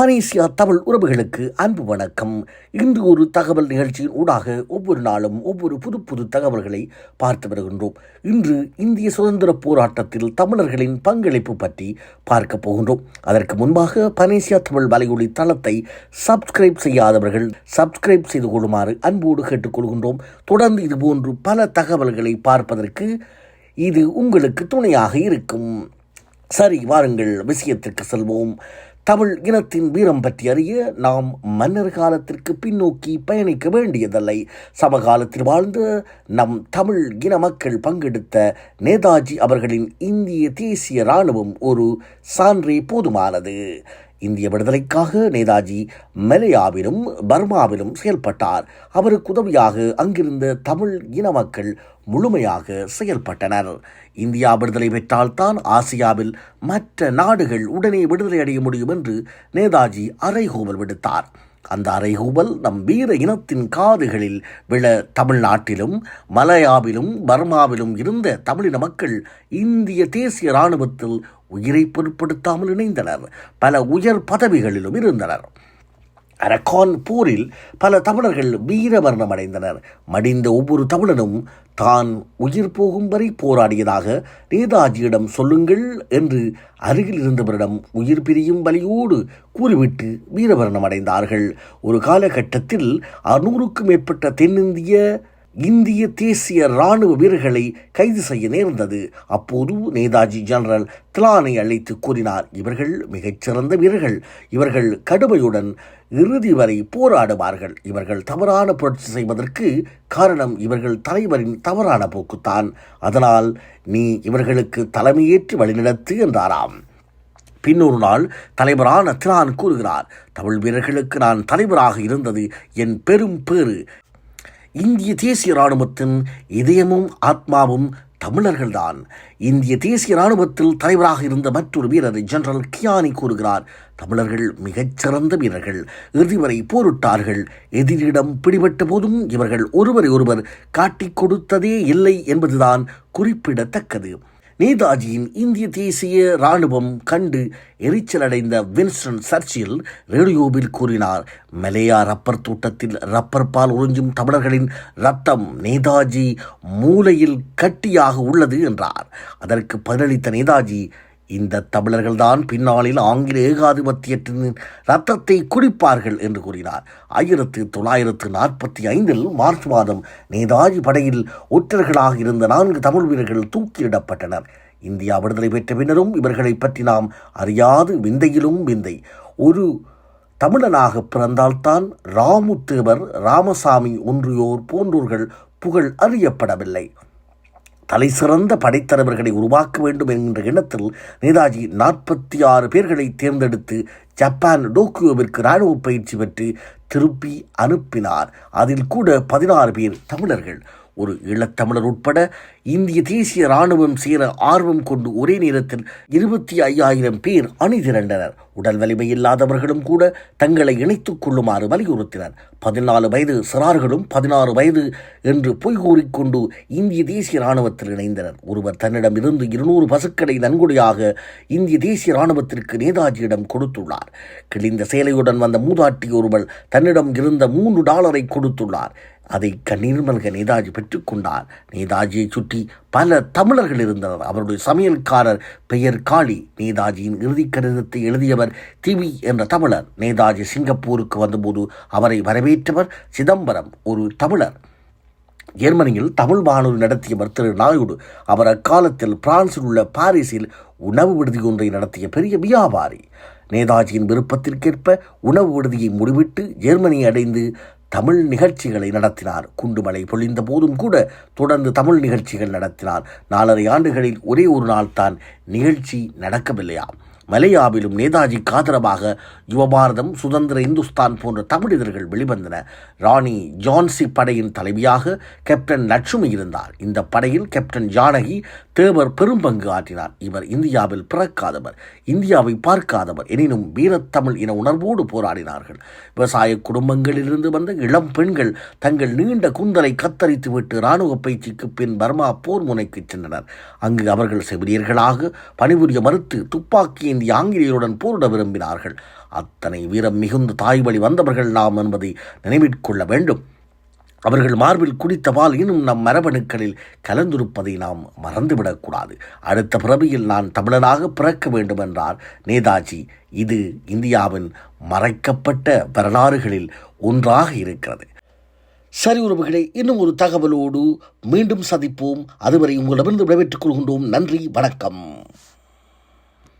பனேசியா தமிழ் உறவுகளுக்கு அன்பு வணக்கம். இன்று ஒரு தகவல் நிகழ்ச்சியின் ஊடாக ஒவ்வொரு நாளும் ஒவ்வொரு புது புது தகவல்களை பார்த்து வருகின்றோம். இன்று இந்திய சுதந்திர போராட்டத்தில் தமிழர்களின் பங்களிப்பு பற்றி பார்க்க போகின்றோம். அதற்கு முன்பாக பனேசியா தமிழ் வலையொலி தளத்தை சப்ஸ்கிரைப் செய்யாதவர்கள் சப்ஸ்கிரைப் செய்து கொள்ளுமாறு அன்போடு கேட்டுக்கொள்கின்றோம் தொடர்ந்து இதுபோன்று பல தகவல்களை பார்ப்பதற்கு இது உங்களுக்கு துணையாக இருக்கும். சரி வாருங்கள் விஷயத்திற்கு செல்வோம். தமிழ் இனத்தின் வீரம் பற்றி அறிய நாம் மன்னர் காலத்திற்கு பின்னோக்கி பயணிக்க வேண்டியதில்லை. சமகாலத்தில் வாழ்ந்த நம் தமிழ் இன மக்கள் பங்கெடுத்த நேதாஜி அவர்களின் இந்திய தேசிய இராணுவம் ஒரு சான்றே போதுமானது. இந்திய விடுதலைக்காக நேதாஜி மலையாவிலும் பர்மாவிலும் செயல்பட்டார். அவருக்கு உதவியாக அங்கிருந்த தமிழ் இன மக்கள் முழுமையாக செயல்பட்டனர். இந்தியா விடுதலை பெற்றால்தான் ஆசியாவில் மற்ற நாடுகள் உடனே விடுதலை அடைய முடியும் என்று நேதாஜி அறைகூவல் விடுத்தார். அந்த அறைகூவல் நம் வீர இனத்தின் காதுகளில் விழ தமிழ்நாட்டிலும் மலையாவிலும் பர்மாவிலும் இருந்த தமிழின மக்கள் இந்திய தேசிய இராணுவத்தில் உயிரை பொருட்படுத்தாமல் இணைந்தனர். பல உயர் பதவிகளிலும் இருந்தனர். அரக்கான் போரில் பல தமிழர்கள் வீரமரணம் அடைந்தனர் மடிந்த ஒவ்வொரு தமிழனும் தான் உயிர் போகும் வரை போராடியதாக நேதாஜியிடம் சொல்லுங்கள் என்று அருகில் இருந்தவரிடம் உயிர் பிரியும் வலியோடு கூறிவிட்டு வீரமரணம் அடைந்தார்கள் ஒரு காலகட்டத்தில் அறுநூறுக்கும் மேற்பட்ட தென்னிந்திய இந்திய தேசிய இராணுவ வீரர்களை கைது செய்ய நேர்ந்தது. அப்போது நேதாஜி ஜெனரல் திலானை அழைத்து கூறினார். இவர்கள் மிகச்சிறந்த வீரர்கள். இவர்கள் கடுமையுடன் இறுதி வரை போராடுவார்கள். இவர்கள் தவறான புரட்சி செய்வதற்கு காரணம் இவர்கள் தலைவரின் தவறான போக்குத்தான். அதனால் நீ இவர்களுக்கு தலைமையேற்று வழிநடத்து என்றாராம். பின்னொரு நாள் தலைவரான திலான் கூறுகிறார் தமிழ் வீரர்களுக்கு நான் தலைவராக இருந்தது என் பெரும் பேறு. இந்திய தேசிய இராணுவத்தின் இதயமும் ஆத்மாவும் தமிழர்கள்தான். இந்திய தேசிய இராணுவத்தில் தலைவராக இருந்த மற்றொரு வீரர் ஜெனரல் கியானி கூறுகிறார் தமிழர்கள் மிகச்சிறந்த வீரர்கள். இறுதி வரை போரிட்டார்கள். எதிரிடம் பிடிபட்ட போதும் இவர்கள் ஒருவரை ஒருவர் காட்டிக் கொடுத்ததே இல்லை என்பதுதான் குறிப்பிடத்தக்கது. நேதாஜியின் இந்திய தேசிய ராணுவம் கண்டு எரிச்சலடைந்த வின்ஸ்டன் சர்ச்சில் ரேடியோவில் கூறினார் மலேயா ரப்பர் தோட்டத்தில் ரப்பர் பால் உறிஞ்சும் தமிழர்களின் ரத்தம் நேதாஜி மூலையில் கட்டியாக உள்ளது என்றார். அதற்கு பதிலளித்த நேதாஜி இந்த தமிழர்கள்தான் பின்னாளில் ஆங்கில ஏகாதிபத்தியத்தின் ரத்தத்தை குடிப்பார்கள் என்று கூறினார். ஆயிரத்து தொள்ளாயிரத்து நாற்பத்தி ஐந்தில் மார்ச் மாதம் நேதாஜி படையில் ஒற்றர்களாக இருந்த நான்கு தமிழ் வீரர்கள் தூக்கிலிடப்பட்டனர். இந்தியா விடுதலை பெற்ற பின்னரும் இவர்களை பற்றி நாம் அறியாது. விந்தையிலும் விந்தை. ஒரு தமிழனாக பிறந்தால்தான் ராமுத்தேவர் ராமசாமி ஒன்றியோர் போன்றோர்கள் புகழ் அறியப்படவில்லை. தலை சிறந்த படைத்தலைவர்களை உருவாக்க வேண்டும் என்கின்ற எண்ணத்தில் நேதாஜி நாற்பத்தி ஆறு பேர்களை தேர்ந்தெடுத்து ஜப்பான் டோக்கியோவிற்கு இராணுவ பயிற்சி பெற்று திருப்பி அனுப்பினார். அதில் கூட பதினாறு பேர் தமிழர்கள். ஒரு ஈழத்தமிழர் உட்பட இந்திய தேசிய இராணுவம் சேர ஆர்வம் கொண்டு ஒரே நேரத்தில் இருபத்தி ஐயாயிரம் பேர் அணி திரண்டனர் உடல் வலிமை இல்லாதவர்களும் கூட தங்களை இணைத்துக் கொள்ளுமாறு வலியுறுத்தினர். பதினாலு வயது சிறார்களும் பதினாறு வயது என்று பொய் கூறிக்கொண்டு இந்திய தேசிய இராணுவத்தில் இணைந்தனர். ஒருவர் தன்னிடம் இருந்து இருநூறு பசுக்களை நன்கொடையாக இந்திய தேசிய இராணுவத்திற்கு நேதாஜியிடம் கொடுத்துள்ளார். கிழிந்த சேலையுடன் வந்த மூதாட்டி ஒருவர் தன்னிடம் இருந்த மூன்று டாலரை கொடுத்துள்ளார். அதை கண்ணீர் மல்க நேதாஜி பெற்றுக்கொண்டார். நேதாஜியை சுற்றி பல தமிழர்கள் இருந்தனர். அவருடைய சமையல்காரர் பெயர் காளி. நேதாஜியின் இறுதி கடிதத்தை எழுதியவர் திவி என்ற தமிழர். நேதாஜி சிங்கப்பூருக்கு வந்தபோது அவரை வரவேற்றவர் சிதம்பரம் ஒரு தமிழர். ஜெர்மனியில் தமிழ் வானொலி நடத்தியவர் திரு. நாயுடு. அவர் அக்காலத்தில் பிரான்சில் உள்ள பாரிஸில் உணவு விடுதி ஒன்றை நடத்திய பெரிய வியாபாரி. நேதாஜியின் விருப்பத்திற்கேற்ப உணவு விடுதியை முடிவிட்டு ஜெர்மனி அடைந்து தமிழ் நிகழ்ச்சிகளை நடத்தினார். குண்டுமலை பொழிந்த போதும் கூட தொடர்ந்து தமிழ் நிகழ்ச்சிகள் நடத்தினார். நாலரை ஆண்டுகளில் ஒரே ஒரு நாள் தான் நிகழ்ச்சி நடக்கவில்லையாம். மலையாவிலும் நேதாஜிக்கு ஆதரவாக யுவபாரதம் சுதந்திர இந்துஸ்தான் போன்ற தமிழிதர்கள் வெளிவந்தன. ராணி ஜான்சி படையின் தலைவியாக கேப்டன் லட்சுமி இருந்தார். இந்த படையில் கேப்டன் ஜானகி தேவர் பெரும்பங்கு ஆற்றினார். இவர் இந்தியாவில் பிறக்காதவர் இந்தியாவை பார்க்காதவர் எனினும் வீரத்தமிழ் என உணர்வோடு போராடினார்கள். விவசாய குடும்பங்களிலிருந்து வந்த இளம் பெண்கள் தங்கள் நீண்ட குந்தலை கத்தரித்துவிட்டு இராணுவ பயிற்சிக்கு பின் பர்மா போர் முனைக்கு சென்றனர். அங்கு அவர்கள் செவிலியர்களாக பணிபுரிய மறுத்து துப்பாக்கியை கையேந்தி ஆங்கிலேயருடன் போரிட விரும்பினார்கள். அத்தனை வீரம் மிகுந்த தாய் வழி வந்தவர்கள் நாம் என்பதை நினைவிற்கொள்ள வேண்டும். அவர்கள் மார்பில் குடித்த பால் இன்னும் நம் மரபணுக்களில் கலந்திருப்பதை நாம் மறந்துவிடக்கூடாது அடுத்த பிறவியில் நான் தமிழனாக பிறக்க வேண்டும் என்றார் நேதாஜி இது இந்தியாவின் மறைக்கப்பட்ட வரலாறுகளில் ஒன்றாக இருக்கிறது. சரி உறவுகளே இன்னும் ஒரு தகவலோடு மீண்டும் சந்திப்போம். அதுவரை உங்களிடமிருந்து விடைபெற்றுக் கொள்கின்றோம். நன்றி வணக்கம்.